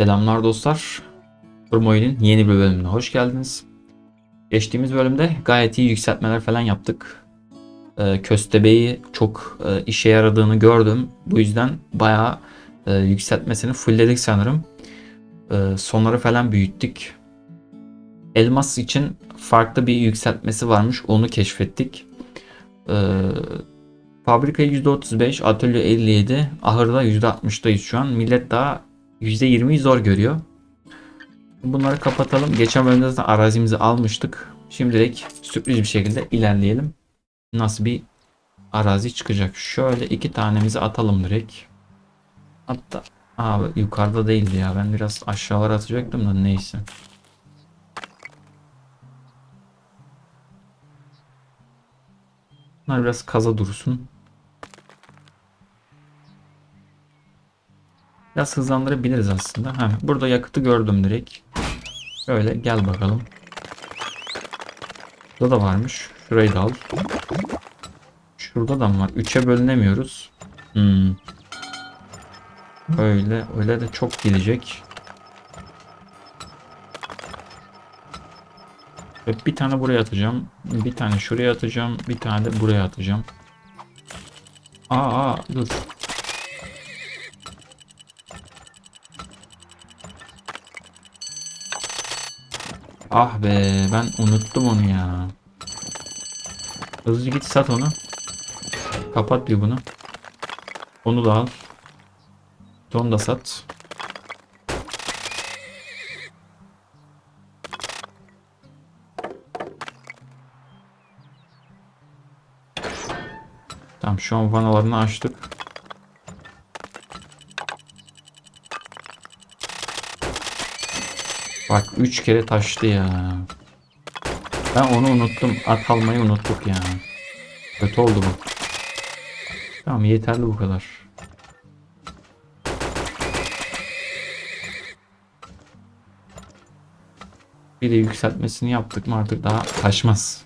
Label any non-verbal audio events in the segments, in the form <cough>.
Selamlar dostlar. Turmoil'in yeni bir bölümüne hoş geldiniz. Geçtiğimiz bölümde gayet iyi yükseltmeler falan yaptık. Ee, köstebeği çok e, işe yaradığını gördüm. Bu yüzden bayağı e, yükseltmesini fullledik sanırım. Ee, sonları falan büyüttük. Elmas için farklı bir yükseltmesi varmış. Onu keşfettik. Ee, fabrika %35, atölye 57, ahırda %60'dayız şu an. Millet daha %20'yi zor görüyor. Bunları kapatalım. Geçen bölümde zaten arazimizi almıştık. Şimdilik sürpriz bir şekilde ilerleyelim. Nasıl bir arazi çıkacak. Şöyle iki tanemizi atalım direkt. Hatta abi yukarıda değildi ya. Ben biraz aşağılara atacaktım da neyse. Bunlar biraz kaza dursun. Biraz hızlandırabiliriz aslında. Ha, burada yakıtı gördüm direkt. Şöyle gel bakalım. Burada da varmış. Şurayı da al. Şurada da mı var? 3'e bölünemiyoruz. Hmm. Öyle, öyle de çok gelecek. Ve bir tane buraya atacağım. Bir tane şuraya atacağım. Bir tane de buraya atacağım. Aa, aa dur. Ah be ben unuttum onu ya. Hızlıca git sat onu. Kapat diyor bunu. Onu da al. Onu da sat. Tamam şu an vanalarını açtık. Bak 3 kere taştı ya. Ben onu unuttum. At almayı unuttuk ya. Kötü oldu bu. Tamam yeterli bu kadar. Bir de yükseltmesini yaptık mı artık daha taşmaz.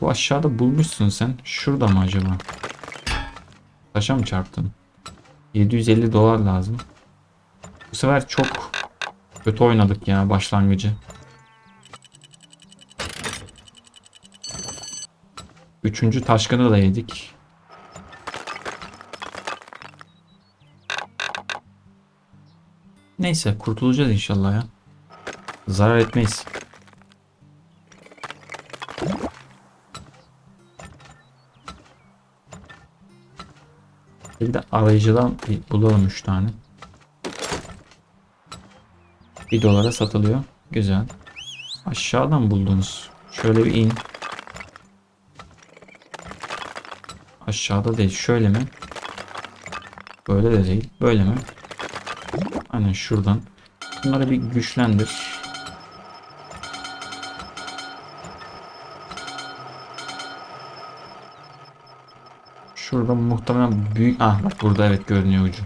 Bu aşağıda bulmuşsun sen. Şurada mı acaba? Taşa mı çarptın? 750 dolar lazım. Bu sefer çok kötü oynadık ya başlangıcı. Üçüncü taşkını da yedik. Neyse kurtulacağız inşallah ya. Zarar etmeyiz. Bir de arayıcıdan bulalım 3 tane. 1 dolara satılıyor. Güzel. Aşağıdan buldunuz. Şöyle bir in. Aşağıda değil. Şöyle mi? Böyle de değil. Böyle mi? Aynen şuradan. Bunları bir güçlendir. Şurada muhtemelen büyük... Ah bak burada evet görünüyor ucu.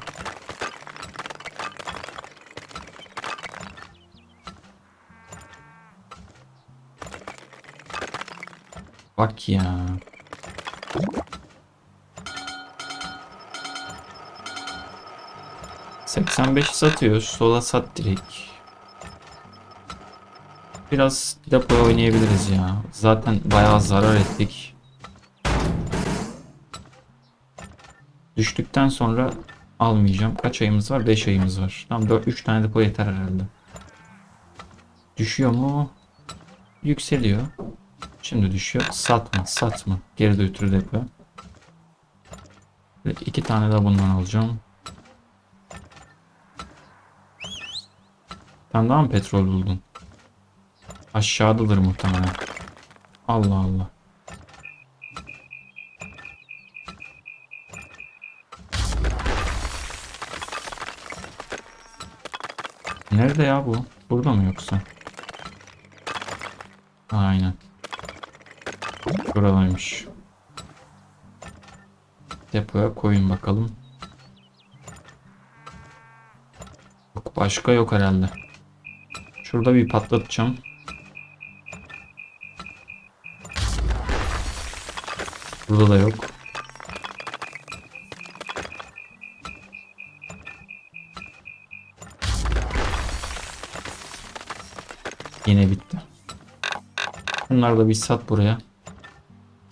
Bak ya. ...85 satıyoruz. Sola sat direkt. Biraz depo oynayabiliriz ya. Zaten bayağı zarar ettik. Düştükten sonra almayacağım. Kaç ayımız var? 5 ayımız var. Tamam 4 3 tane depo yeter herhalde. Düşüyor mu? Yükseliyor. Şimdi düşüyor. Satma, satma. Geri götür depo. Ve iki tane de bundan alacağım. Sen daha mı petrol buldun? Aşağıdadır muhtemelen. Allah Allah. Nerede ya bu? Burada mı yoksa? Aynen. Şuradaymış. Depoya koyun bakalım. Yok başka yok herhalde. Şurada bir patlatacağım. Burada da yok. Yine bitti. Bunları da bir sat buraya.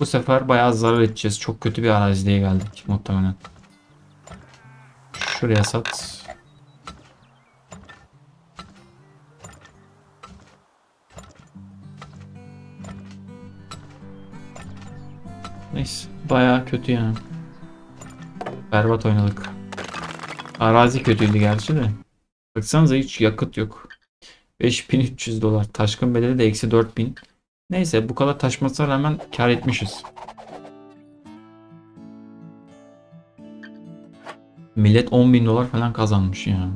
Bu sefer bayağı zarar edeceğiz. Çok kötü bir araziye geldik muhtemelen. Şuraya sat. Neyse. Bayağı kötü yani. Berbat oynadık. Arazi kötüydü gerçi de. Baksanıza hiç yakıt yok. 5300 dolar. Taşkın bedeli de eksi 4000. Neyse bu kadar taşmasına rağmen kar etmişiz. Millet 10 bin dolar falan kazanmış yani.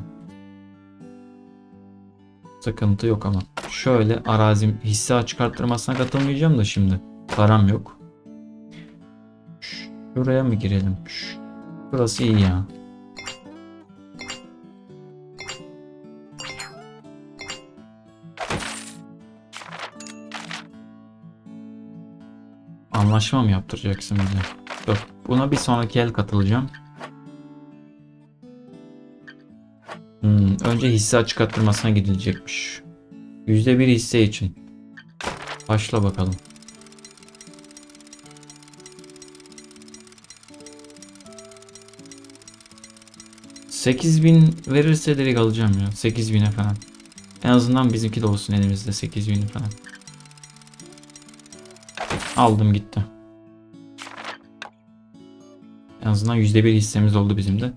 Sıkıntı yok ama. Şöyle arazim hisse açık arttırmasına katılmayacağım da şimdi. Param yok. Şuraya mı girelim? Ş- Burası iyi ya. Anlaşma mı yaptıracaksın bize? Yok. Buna bir sonraki el katılacağım. Hmm, önce hisse açık arttırmasına gidilecekmiş. %1 hisse için. Başla bakalım. bin verirse direkt alacağım ya. 8000'e falan. En azından bizimki de olsun elimizde 8000'i falan. Aldım gitti. En azından %1 hissemiz oldu bizim de.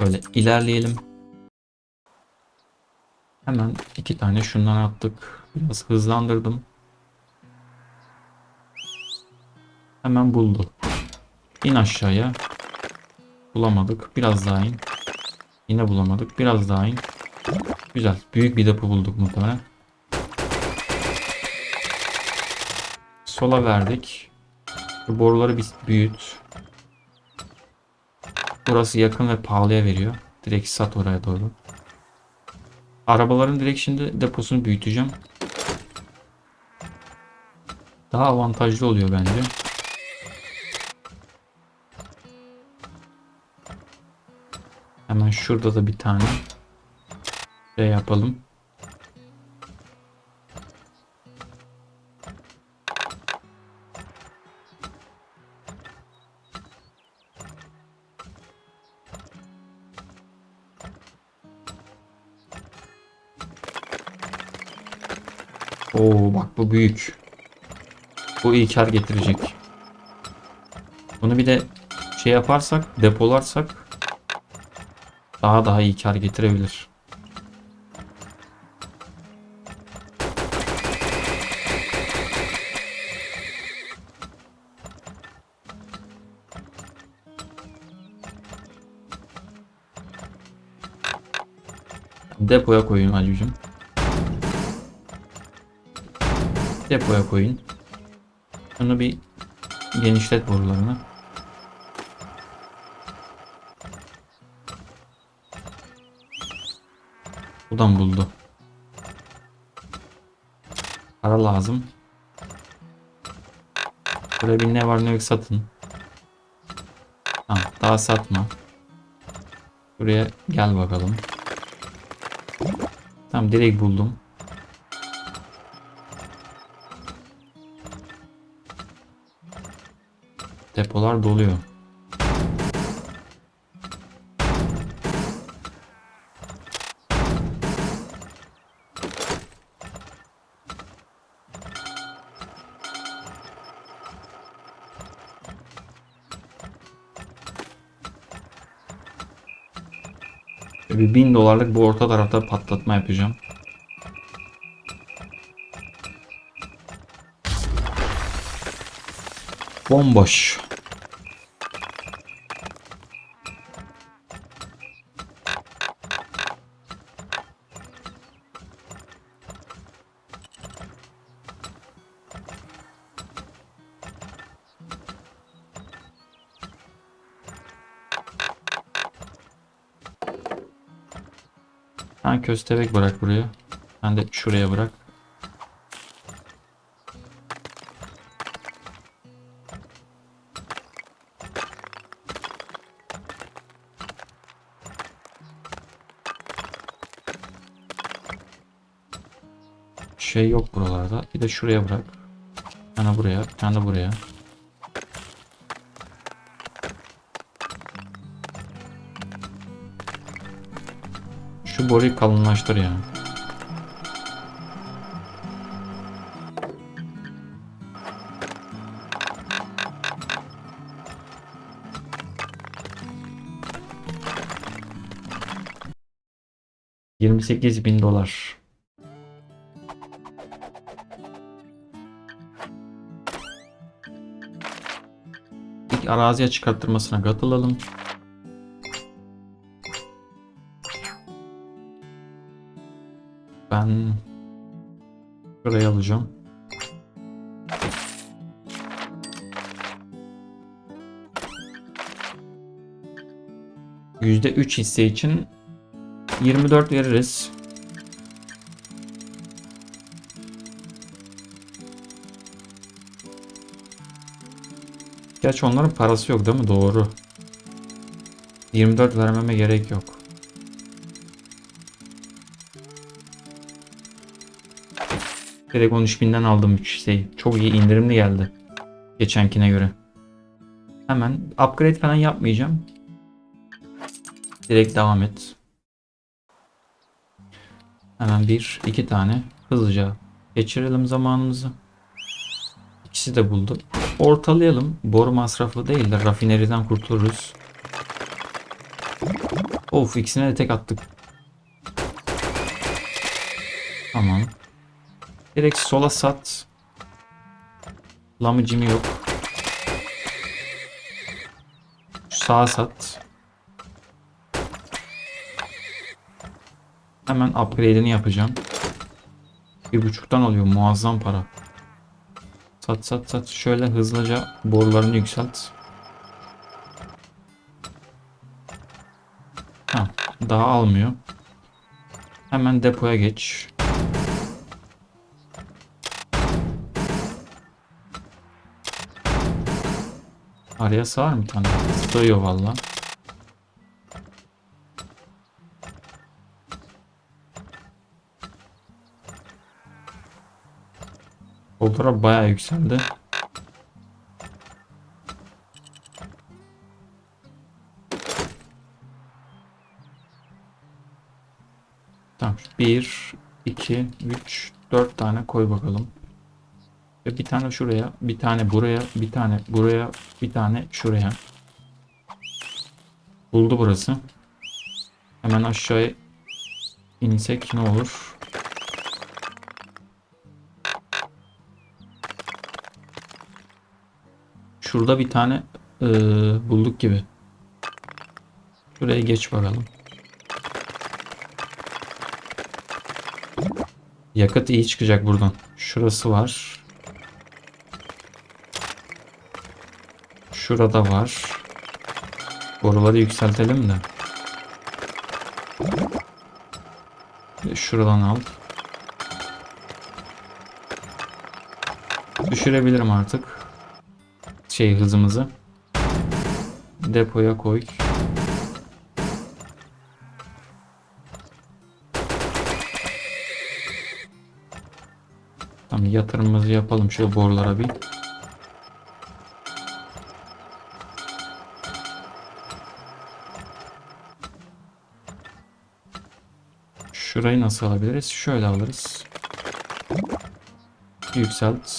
Böyle ilerleyelim. Hemen iki tane şundan attık. Biraz hızlandırdım. Hemen buldu. İn aşağıya. Bulamadık. Biraz daha in. Yine bulamadık. Biraz daha in. Güzel. Büyük bir depo bulduk muhtemelen. Sola verdik. Bu boruları bir büyüt. Burası yakın ve pahalıya veriyor. Direkt sat oraya doğru. Arabaların direkt şimdi deposunu büyüteceğim. Daha avantajlı oluyor bence. Hemen şurada da bir tane şey yapalım. Bu büyük. Bu iyi kar getirecek. Bunu bir de şey yaparsak, depolarsak daha daha iyi kar getirebilir. Depoya koyayım Hacı'cım. Depoya koyun. Şunu bir genişlet borularını. Buradan buldu. Para lazım. Buraya bir ne var ne yok satın. Tamam daha satma. Buraya gel bakalım. Tamam direkt buldum. Depolar doluyor. Bir bin dolarlık bu orta tarafta patlatma yapacağım. Bomboş. Köstebek bırak buraya. Sen de şuraya bırak. şey yok buralarda. Bir de şuraya bırak. Bir tane buraya, bir tane buraya. Şu boruyu kalınlaştır ya. Yirmi sekiz bin dolar. İlk araziye çıkarttırmasına katılalım. Ben şurayı alacağım. %3 hisse için 24 veririz. Gerçi onların parası yok değil mi? Doğru. 24 vermeme gerek yok. Direkt 13.000'den aldım 3 hisseyi. Çok iyi indirimli geldi. Geçenkine göre. Hemen upgrade falan yapmayacağım. Direkt devam et. Hemen bir, iki tane hızlıca geçirelim zamanımızı. İkisi de buldu. Ortalayalım. Boru masrafı değil de rafineriden kurtuluruz. Of ikisine de tek attık. Tamam. Direkt sola sat. Lamıcım yok. Sağa sat. Hemen upgrade'ini yapacağım. Bir buçuktan oluyor muazzam para. Sat sat sat. Şöyle hızlıca borularını yükselt. Ha, daha almıyor. Hemen depoya geç. Araya sığar mı tane? Sığıyor valla. Fotoğraf bayağı yükseldi. Tamam. 1, 2, 3, 4 tane koy bakalım. Ve bir tane şuraya, bir tane buraya, bir tane buraya, bir tane şuraya. Buldu burası. Hemen aşağıya insek ne olur? Şurada bir tane eee, bulduk gibi. Şuraya geç bakalım. Yakıt iyi çıkacak buradan. Şurası var. Şurada var. Boruları yükseltelim de. Şuradan al. Düşürebilirim artık. Şey hızımızı. Depoya koy. Tamam yatırımımızı yapalım şu borulara bir. Şurayı nasıl alabiliriz? Şöyle alırız. Yükselt.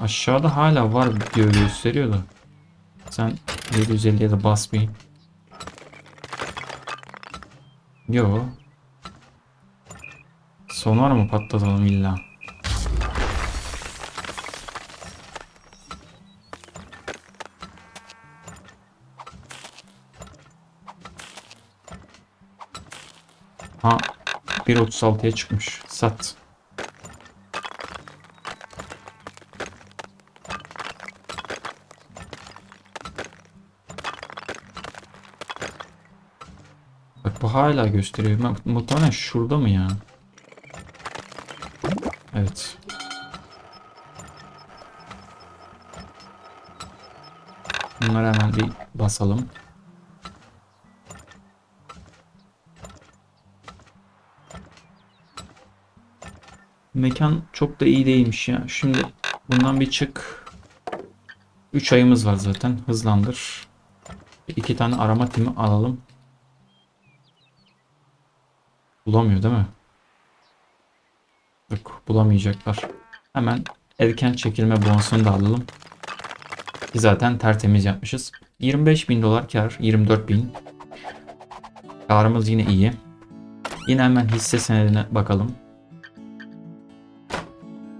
Aşağıda hala var diyor gösteriyor da. Sen 750'ye de basmayayım. Yo. Sonar mı patlatalım illa? 1.36'ya çıkmış. Sat. Bak bu hala gösteriyor. Mu- Muhtemelen şurada mı ya? Evet. Bunları hemen bir basalım. Mekan çok da iyi değilmiş ya. Şimdi bundan bir çık. 3 ayımız var zaten. Hızlandır. İki tane arama timi alalım. Bulamıyor değil mi? Yok bulamayacaklar. Hemen erken çekilme bonusunu da alalım. Ki zaten tertemiz yapmışız. 25 bin dolar kar. 24 bin. Karımız yine iyi. Yine hemen hisse senedine bakalım.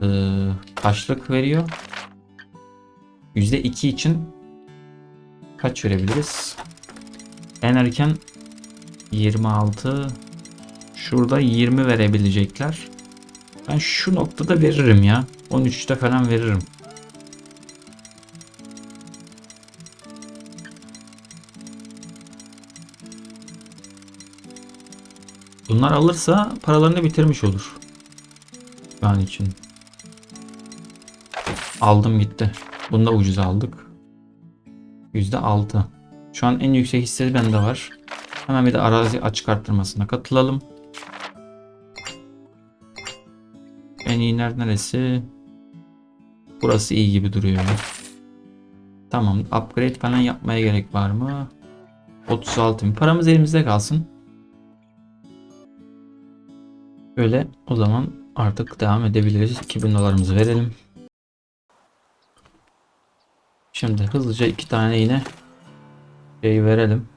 Ee, kaçlık veriyor? %2 için kaç verebiliriz? En erken 26 şurada 20 verebilecekler. Ben şu noktada veririm ya. 13'te falan veririm. Bunlar alırsa paralarını bitirmiş olur. An için. Aldım gitti. Bunu da ucuz aldık. %6. Şu an en yüksek hissesi bende var. Hemen bir de arazi açık arttırmasına katılalım. En iyi ner neresi? Burası iyi gibi duruyor. Tamam. Upgrade falan yapmaya gerek var mı? 36 bin. Paramız elimizde kalsın. Böyle o zaman artık devam edebiliriz. 2000 dolarımızı verelim. Şimdi hızlıca iki tane yine şey verelim.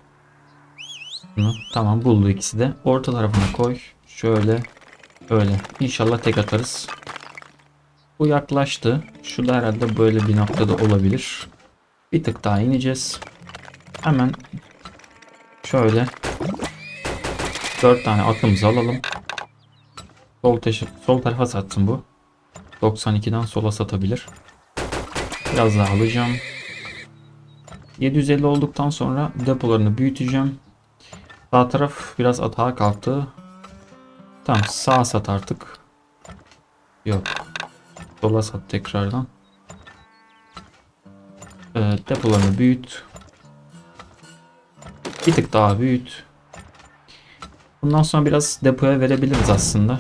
Bunu, tamam buldu ikisi de. Orta tarafına koy. Şöyle. Öyle. İnşallah tek atarız. Bu yaklaştı. Şu da herhalde böyle bir noktada olabilir. Bir tık daha ineceğiz. Hemen şöyle 4 tane atımızı alalım. Sol, teşi, sol tarafa satsın bu. 92'den sola satabilir. Biraz daha alacağım. 750 olduktan sonra depolarını büyüteceğim. Sağ taraf biraz atağa kalktı. Tamam sağ sat artık. Yok. Sola sat tekrardan. Ee, depolarını büyüt. Bir tık daha büyüt. Bundan sonra biraz depoya verebiliriz aslında.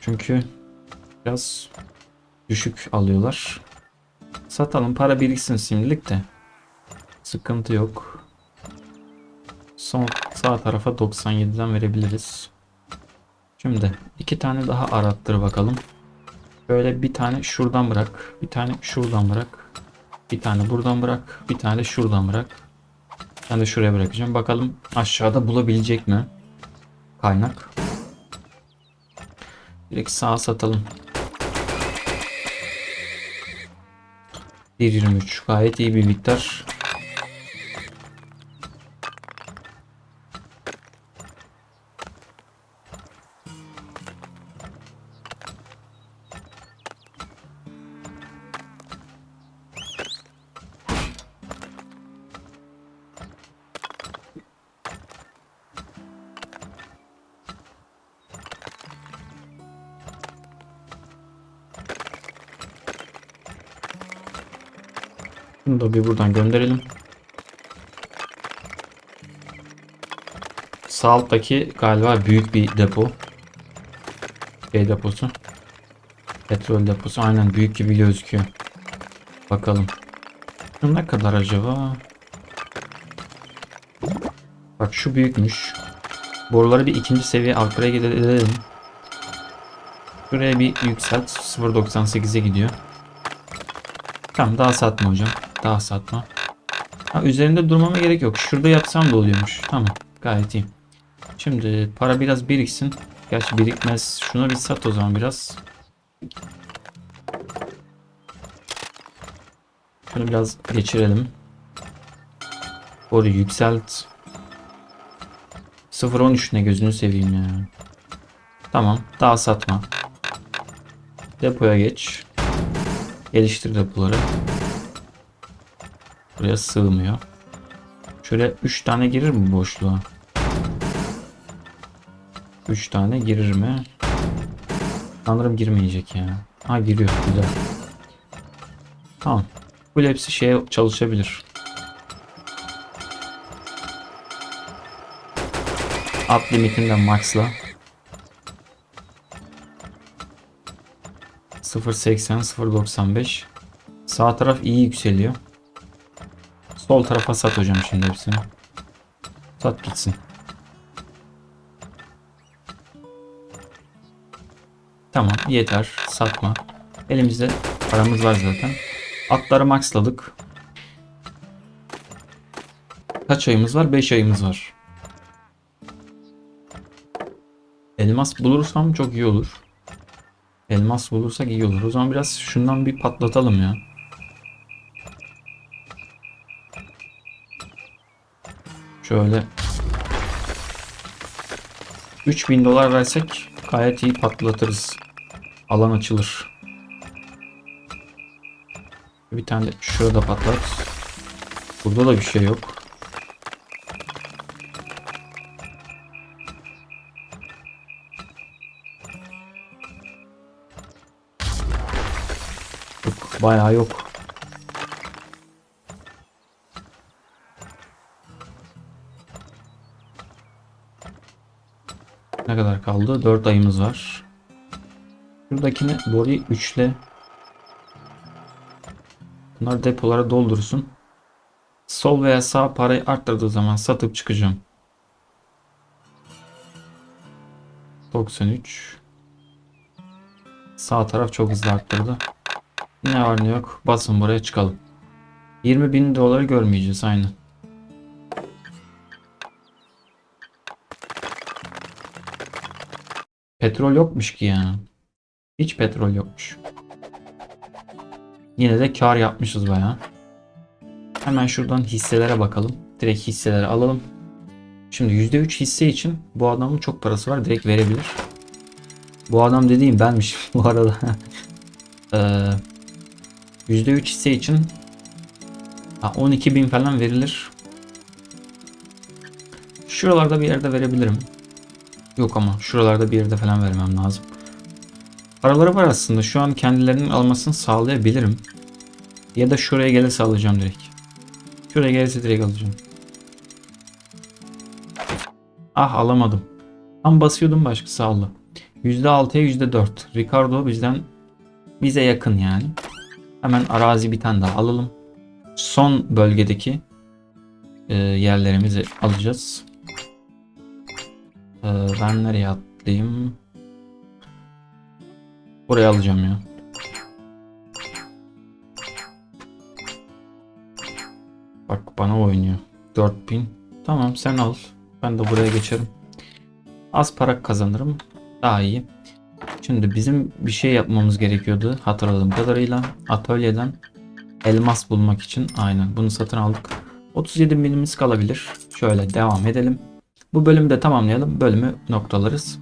Çünkü biraz düşük alıyorlar. Satalım para biriksin şimdilik de. Sıkıntı yok. Son sağ tarafa 97'den verebiliriz. Şimdi iki tane daha arattır bakalım. Böyle bir tane şuradan bırak. Bir tane şuradan bırak. Bir tane buradan bırak. Bir tane de şuradan bırak. Ben de şuraya bırakacağım. Bakalım aşağıda bulabilecek mi? Kaynak. Direkt sağa satalım. 1.23 gayet iyi bir miktar. Bunu da bir buradan gönderelim. Sağ alttaki galiba büyük bir depo. Şey deposu. Petrol deposu aynen büyük gibi gözüküyor. Bakalım. Ne kadar acaba? Bak şu büyükmüş. Boruları bir ikinci seviye upgrade edelim. Şuraya bir yükselt. 0.98'e gidiyor. Tamam daha satma hocam. Daha satma. Ha, üzerinde durmama gerek yok. Şurada yapsam da oluyormuş. Tamam. Gayet iyi. Şimdi para biraz biriksin. Gerçi birikmez. Şuna bir sat o zaman biraz. Şunu biraz geçirelim. Boru yükselt. 0.13 ne gözünü seveyim ya. Tamam. Daha satma. Depoya geç. Geliştir depoları. Buraya sığmıyor. Şöyle 3 tane girir mi boşluğa? 3 tane girir mi? Sanırım girmeyecek ya. Ha giriyor güzel. Tamam. Bu hepsi şeye çalışabilir. At limitinden maxla. 0.80 0.95 Sağ taraf iyi yükseliyor. Sol tarafa sat hocam şimdi hepsini. Sat gitsin. Tamam yeter satma. Elimizde paramız var zaten. Atları maxladık. Kaç ayımız var? 5 ayımız var. Elmas bulursam çok iyi olur. Elmas bulursak iyi olur. O zaman biraz şundan bir patlatalım ya. Şöyle 3000 dolar versek gayet iyi patlatırız. Alan açılır. Bir tane de şurada patlat. Burada da bir şey yok. Bayağı yok. Ne kadar kaldı? 4 ayımız var. Şuradakini boruyu 3'le Bunlar depolara doldursun. Sol veya sağ parayı arttırdığı zaman satıp çıkacağım. 93 Sağ taraf çok hızlı arttırdı. Ne var ne yok. Basın buraya çıkalım. 20 bin doları görmeyeceğiz aynı. Petrol yokmuş ki ya. Hiç petrol yokmuş. Yine de kar yapmışız baya. Hemen şuradan hisselere bakalım. Direkt hisseleri alalım. Şimdi %3 hisse için bu adamın çok parası var. Direkt verebilir. Bu adam dediğim benmiş <laughs> bu arada. <laughs> ee, %3 hisse için 12 bin falan verilir. Şuralarda bir yerde verebilirim. Yok ama şuralarda bir yerde falan vermem lazım. Paraları var aslında. Şu an kendilerinin almasını sağlayabilirim. Ya da şuraya gelirse alacağım direkt. Şuraya gelirse direkt alacağım. Ah alamadım. Tam basıyordum başkası aldı. %6'ya %4. Ricardo bizden bize yakın yani. Hemen arazi bir tane daha alalım. Son bölgedeki e, yerlerimizi alacağız. E, ben nereye atlayayım? Buraya alacağım ya. Bak bana oynuyor. 4000. Tamam sen al. Ben de buraya geçerim. Az para kazanırım. Daha iyi. Şimdi bizim bir şey yapmamız gerekiyordu hatırladığım kadarıyla. Atölyeden elmas bulmak için. Aynen bunu satın aldık. 37 binimiz kalabilir. Şöyle devam edelim. Bu bölümü de tamamlayalım. Bölümü noktalarız.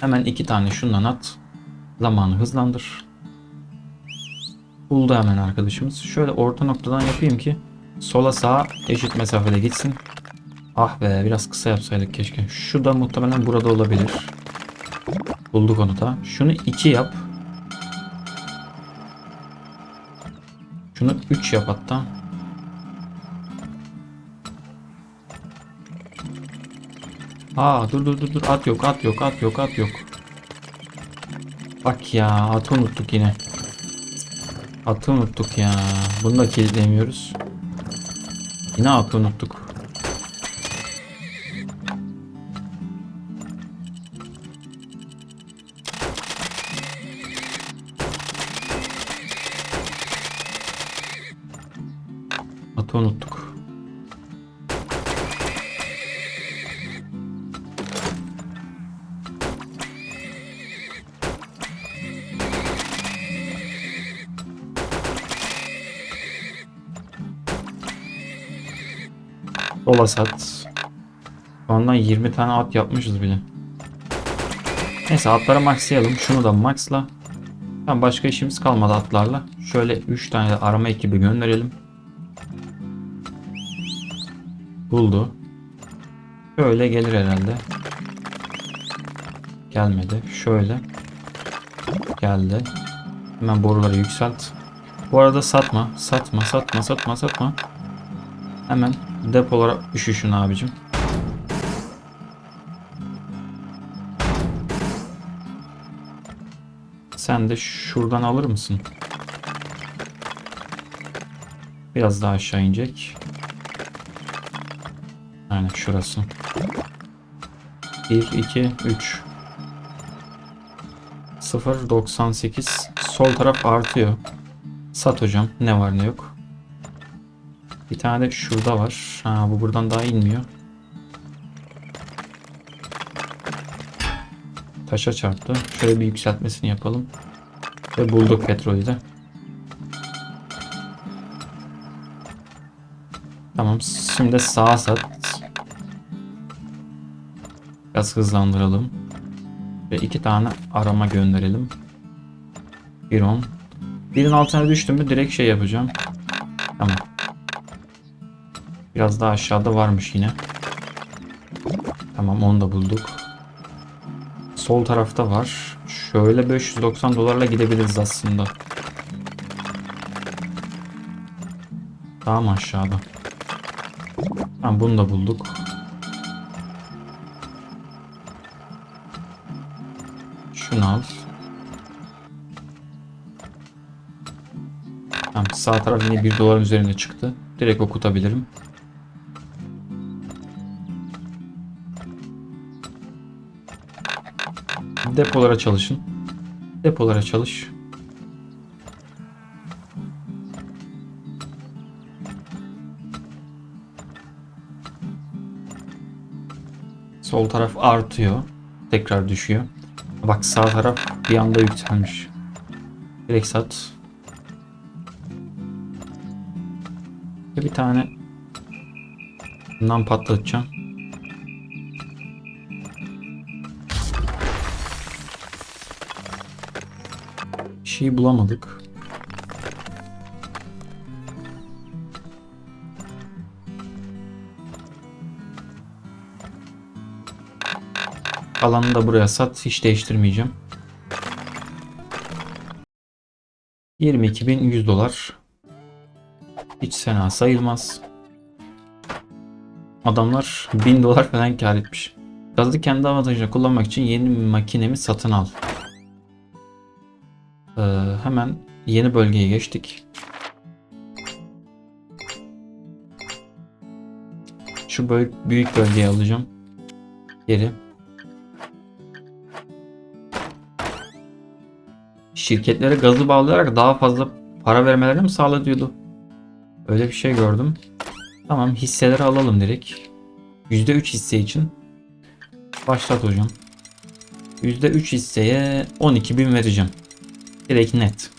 Hemen iki tane şundan at. Zamanı hızlandır. Buldu hemen arkadaşımız. Şöyle orta noktadan yapayım ki sola sağa eşit mesafede gitsin. Ah be biraz kısa yapsaydık keşke. Şu da muhtemelen burada olabilir. Bulduk onu da. Şunu 2 yap. Şunu 3 yap hatta. Aa dur dur dur dur at yok at yok at yok at yok. Bak ya atı unuttuk yine. Atı unuttuk ya. Bunu da kilitlemiyoruz. Yine atı unuttuk. Dola sat. Şu andan 20 tane at yapmışız bile. Neyse atları maxlayalım. Şunu da maxla. Tamam başka işimiz kalmadı atlarla. Şöyle 3 tane de arama ekibi gönderelim. Buldu. Şöyle gelir herhalde. Gelmedi. Şöyle. Geldi. Hemen boruları yükselt. Bu arada satma. Satma satma satma satma. Hemen depolara üşüşün abicim. Sen de şuradan alır mısın? Biraz daha aşağı inecek. Aynen şurası. 1, 2, 3. 0, 98. Sol taraf artıyor. Sat hocam. Ne var ne yok. Bir tane de şurada var. Ha bu buradan daha inmiyor. Taşa çarptı. Şöyle bir yükseltmesini yapalım. Ve bulduk petrolü de. Tamam. Şimdi sağa sat. Biraz hızlandıralım. Ve iki tane arama gönderelim. Bir on. Birin altına düştüm mü direkt şey yapacağım. Tamam. Biraz daha aşağıda varmış yine. Tamam onu da bulduk. Sol tarafta var. Şöyle 590 dolarla gidebiliriz aslında. Daha mı aşağıda? Tamam bunu da bulduk. Şunu al. Tamam sağ taraf yine 1 dolar üzerinde çıktı. Direkt okutabilirim. Depolara çalışın. Depolara çalış. Sol taraf artıyor. Tekrar düşüyor. Bak sağ taraf bir anda yükselmiş. Direkt sat. Bir tane bundan patlatacağım. Şey bulamadık. Alanı da buraya sat. Hiç değiştirmeyeceğim. 22.100 dolar. Hiç fena sayılmaz. Adamlar 1000 dolar falan kar etmiş. Gazı kendi avantajına kullanmak için yeni makinemi satın al. Hemen yeni bölgeye geçtik. Şu büyük, büyük bölgeyi alacağım. Geri. Şirketlere gazı bağlayarak daha fazla para vermelerini mi sağlıyordu? Öyle bir şey gördüm. Tamam hisseleri alalım direkt. %3 hisse için. Başlat hocam. %3 hisseye 12.000 vereceğim. Direkt net.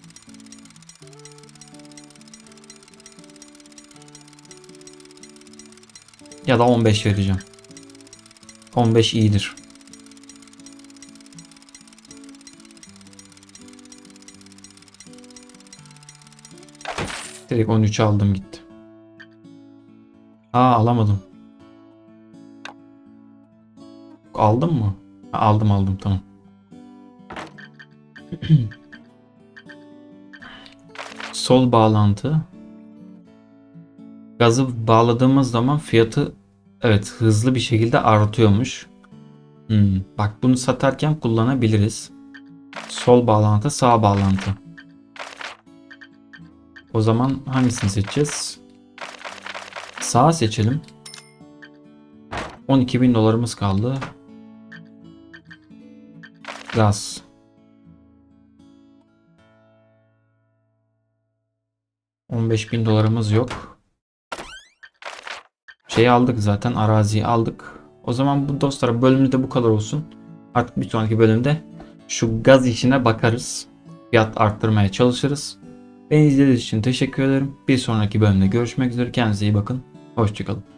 Ya da 15 vereceğim. 15 iyidir. Direkt 13 aldım gitti. Aa alamadım. Aldım mı? Aldım aldım tamam. <clears throat> Sol bağlantı. Gazı bağladığımız zaman fiyatı evet hızlı bir şekilde artıyormuş. Hmm, bak bunu satarken kullanabiliriz. Sol bağlantı, sağ bağlantı. O zaman hangisini seçeceğiz? Sağa seçelim. 12.000 dolarımız kaldı. Gaz. Bin dolarımız yok. Şeyi aldık zaten araziyi aldık. O zaman bu dostlar bölümde bu kadar olsun. Artık bir sonraki bölümde şu gaz işine bakarız. Fiyat arttırmaya çalışırız. Beni izlediğiniz için teşekkür ederim. Bir sonraki bölümde görüşmek üzere. Kendinize iyi bakın. Hoşçakalın.